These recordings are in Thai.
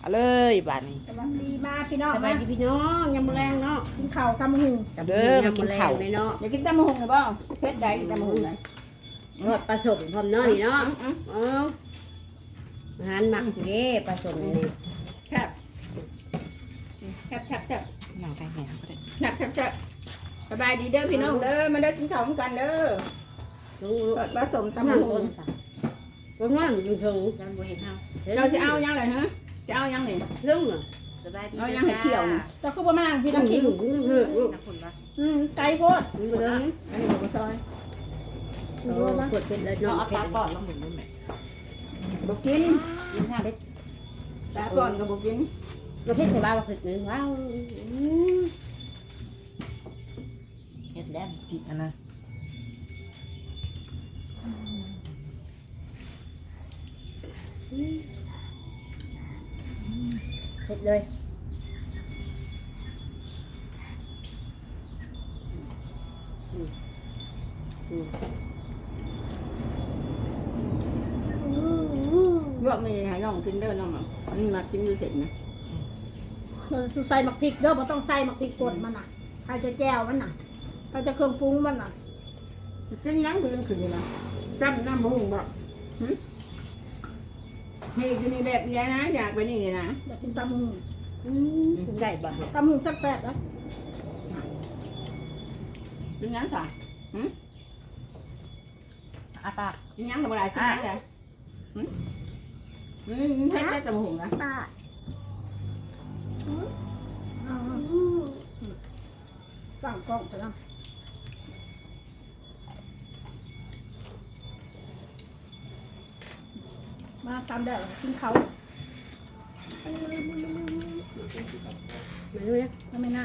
เอาเลยบาดนี้สวัสดีมาพี่น้องสบายดีพี่น้องยำแรงเนาะกินข้าวตำหุงเอาเด้อมากินข้าวเลยเนาะอยากกินตำหุงหรือเปล่าเพชรใดกินตำหุงไหนรสผสมพร้อมเนาะนี่เนาะอืมเอออาหารหมักอยู่เด้ผสมนี่แซ่บแซ่บแซ่บแซ่บนั่งใกล้แม่ก็ได้แซ่บแซ่บแซ่บสบายดีเด้อพี่น้องเด้อมาเด้อกินข้าวกันเด้อลุงสดผสมตำตำลังหุต้งนค่ะลุงว่างถึงถึงจังบ่เห็นเฮาเราจะเอายังไงฮะ จะเอายังไงลุงสบายดีเอายังให้เขี่ยวนะเราคือบ่มานั่งพี่พี่น้ำน้ำขิขิงงน้ำผุนปะอืมไก่โพดนี่บ่เด้ออันนี้บ่ซอยชิมโอ้ดูมั้ยกดเป็นเลยเอาเนาะเอาเป็ตานก่อนแล้วหมุนด้วยแม่บ่กินกินข้าวเป็ดตาก่อนก็บ่กินก็เผ็ดแต่ว่าบ่เผ็ดเลยว้าวอืมเฮ็ดแล้วกินอันนั้นเผ็ดเลยลวกมีให้น้องกินเด้อน้องอะมันมากินอยู่เสร็จนะเราจะใส่หมักพริกเด้อบ่ต้องใส่หมักพริกป่นมันน่ะใครจะแจ่วมันน่ะใครจะเครื่องปรุงมันน่ะกินยังคือยังขึ้นอยู่นะจำน้ำหุงบ่ หึเฮ้ยอยู่นี่แบบนี้นะ อยากไปนี่นี่นะอยากกินตำหุงอืมกินได้บ่ตำหุงแซ่บๆนะกินยังสั่งอาปากกินยังทำอะไรกินยังเลยหึอืมให้ได้แต่หุงนะตั้งกล้องไปนะ มาตามได้วกินเขาวมาดูนะแล้วไม่น่า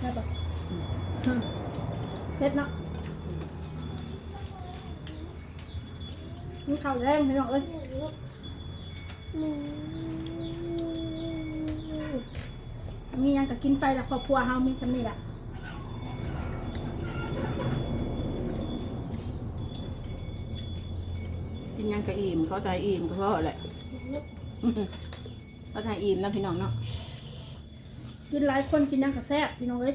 ได้ปะ เผ็ดเนาะนี่ข้าวแรงพี่น้องเอ้ยมียังจะกินไปละครอบครัวเฮามีจำนี่แหละกินยังกะอิ่มเขาใจอิ่มก็เพราะแหละเขาใจอิ่มนะพี่น้องเนาะกินหลายคนกินยังกระแซบพี่น้องเอ้ย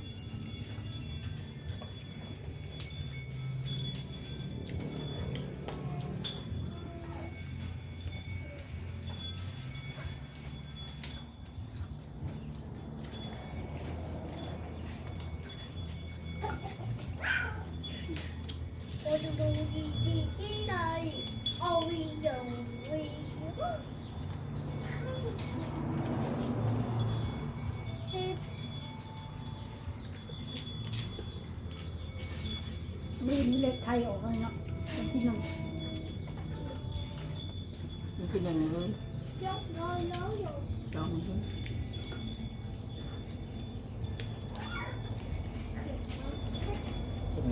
บืนเล็กไทยออกเลยเนาะเป็นที่หนึ่งมันคือหนึ่งเลย Chóc rồi lớn rồi. Chọn mình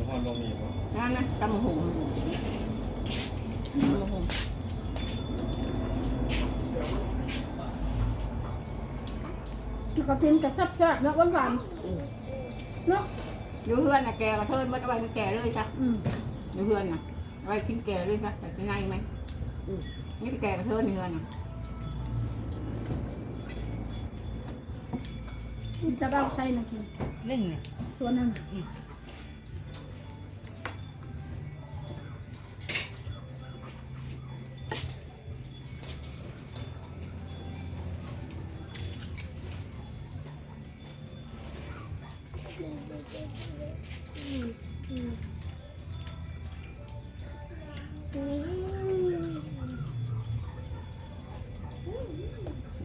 หมูฮอนบะหมี่บ่นั่นนะตำหุงตำหุงกระทินจะแซ่บๆเนาะหวานๆเนาะอยู่เพื่อนนะแกกระเทินมันเอาไว้มันแก่เลยจ้ะอืมอยู่เพื่อนนะเอาไว้กินแก่เลยจ้ะแต่กินง่ายไหมนี่แก่กระเทินเพื่อนนะจะเราใส่นะกินเล่นเนี่ยตัวนั้น ไ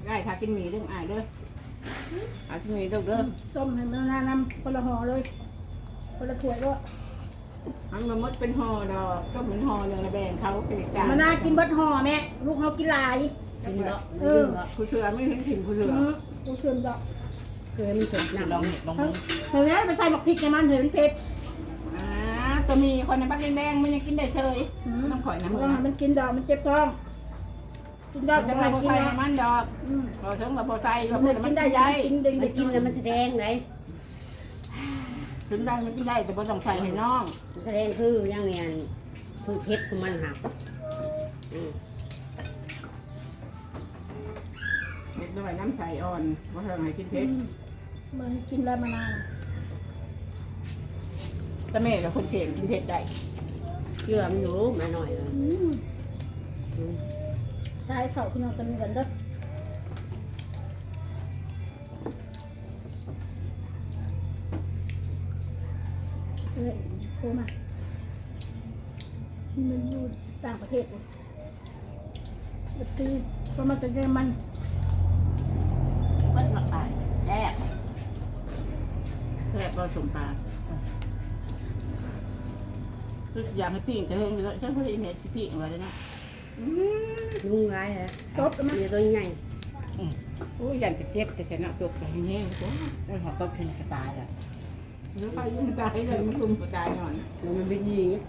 ด้ถ้ากินหมี่เรื่องอายเด้อเอาที่นี่ลูกเด้อต้มให้มันนานำคนละห่อเลยคนละถ้วยก็ทั้งมามดเป็นห่อดอกก็เหมือนห่อหนึ่งระแบงเขาเป็นจานมันน่ากินเบิดห่อแม่ลูกเขากินหลายกินเนาะเออผู้เชื่อไม่เห็นถิ่นผู้เชื่ออืมกูเชื่อดอกเคยมันถึงลองเห็ดลองเฮ้มืยอเห็นไหมไปใส่หมักพริกในมันเห็นมันเผ็ด ตัวมีคนในบ้านแดงๆมันยังกินได้เฉยอืมต้องข่อยน้ำมืเอออนะมันกินดอกมันเจ็บท้อง กินดอกจะจะมามาโบกินไซนะมันดอกอืมพอถึงมาโบไซมัมานพูดกิมันนได้ได้ยัยังงกินดึงมันกินแล้วมันแสดงไหนถึงได้มันกินได้แต่พอต้องใส่ให้น้องมันแสดงคือยังเนี่ยคือเพชรของมันหักอืมเด็กด้วยน้ำใสอ่อนว่าเธอให้กินเผ็ดมันกินแล้วมานาน แต่แม่เราคนเก่งกินเผ็ดได้เชื่อมันอยู่มาหน่อยเลยอืมอืมใช้เข่าพี่น้องจะมีกันเด้อเอ้ยโทรมามันอยู่ต่างประเทศบ่เดี๋ยวตีก็มาจะเยอรมันเบิ้ลหมักไปแซ่บแค่ผสมปลา คืออยากให้ปิ้งจะเฮงเลยฉันพอดีเมสิปิ้งไว้เลยนะอืมลุงไรฮะจบแล้วมั้ยมีตัวใหญ่โอ้ยยันจะเจ็บจะชนะจบจะแห้งๆโอ้ยเรื่องของต้มเพนกระตายอะเดี๋ยวไปยุ่งตายเลยมันคุมตายหน่อยมันเป็นอย่างนี้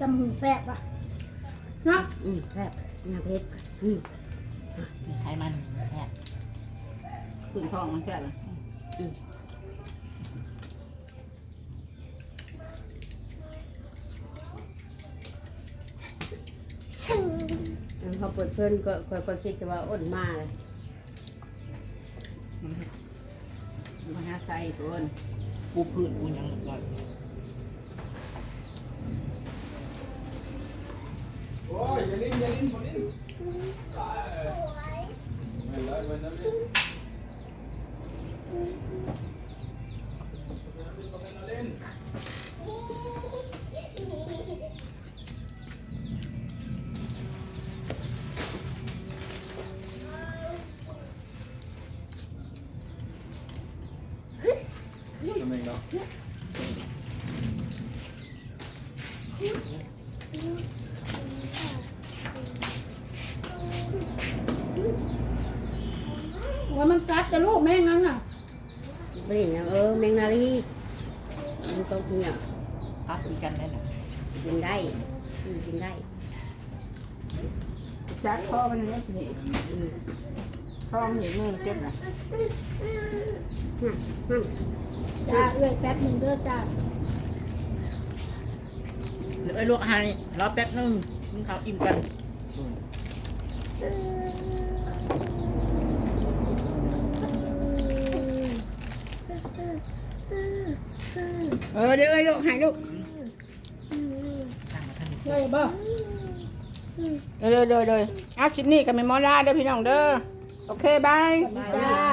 จำหูแซ่บอะเนาะอืมแซ่บน้ำเพชรอืมมีไขมันแซ่บขึ้นท้องมันแค่ละแเขาเปิดเพิ่นก็ก็ก็คิดว่าอ้นมากเลยมันหาใส่ตัวปูพื้นปูหยังก่อน ว่ามันกัดกับลูกแม่งนั้นน่ะไม่เห็นนะเออแมงนาลีมันต้องกินอะพักคุยกันได้หน่อยกินได้อืมกินได้ จักคอมันเนี่ยสิอืม ท้องเห็นมือเจ็บนะอืมอืมจ้าเอ้ยแป๊บหนึ่งเด้อจ้าเดี๋ยวไอ้ลวกอาหารนี่รอแป๊บนึงมึงเขาอิ่มกันเออเดี๋ยวไอ้ลูกให้ลูกต่างมาทางนี้เอ้ยบ่เดี๋ยวเดี๋ยวเดี๋ยวเอาคลิปนี้กับแม่หมอลาเด้อพี่น้องเด้อ โอเคบาย จ้า